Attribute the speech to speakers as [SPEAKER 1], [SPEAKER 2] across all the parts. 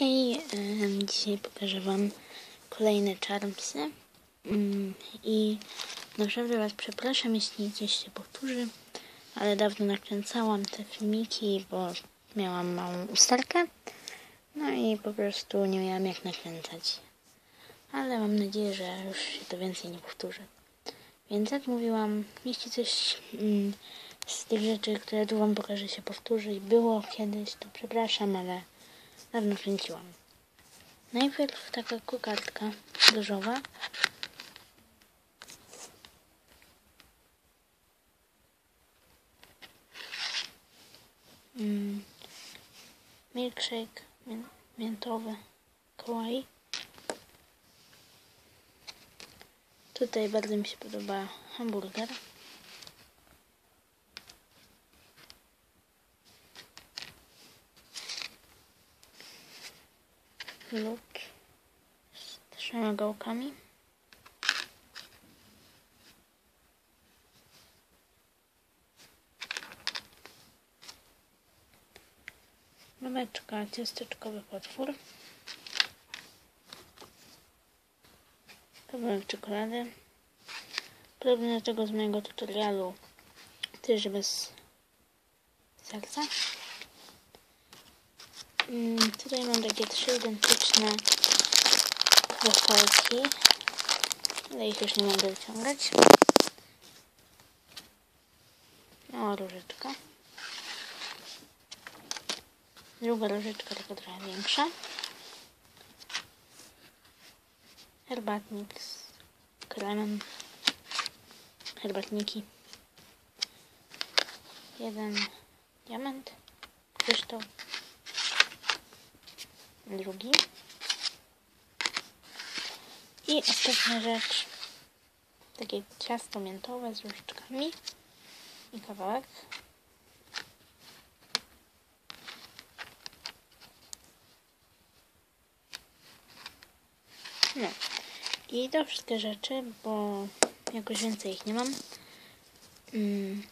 [SPEAKER 1] Hej, dzisiaj pokażę Wam kolejne charmsy Mm, i naprawdę Was przepraszam, jeśli coś się powtórzy, ale dawno nakręcałam te filmiki, bo miałam małą usterkę, no i po prostu nie miałam jak nakręcać, ale mam nadzieję, że już się to więcej nie powtórzy. Więc jak mówiłam, jeśli coś mm, z tych rzeczy, które tu Wam pokażę się powtórzy i było kiedyś, to przepraszam, ale dawno kręciłam. Najpierw taka kokardka różowa. Mm. Milkshake mię- miętowy kawaii. Tutaj bardzo mi się podoba hamburger. Lód z trzema gałkami. Babeczka, ciasteczkowy potwór. Kawałek czekolady. Podobnie do tego z mojego tutorialu, też bez serca. Mm, Tutaj mam takie trzy identyczne wafelki, ale ich już nie mogę wyciągać. Mała różyczka. Druga różyczka, tylko trochę większa. Herbatnik z kremem. Herbatniki. Jeden diament, kryształ drugi. I ostatnia rzecz, takie ciasto miętowe z różyczkami i kawałek. No. I to wszystkie rzeczy, bo jakoś więcej ich nie mam. Mm.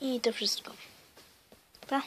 [SPEAKER 1] I to wszystko. Pa.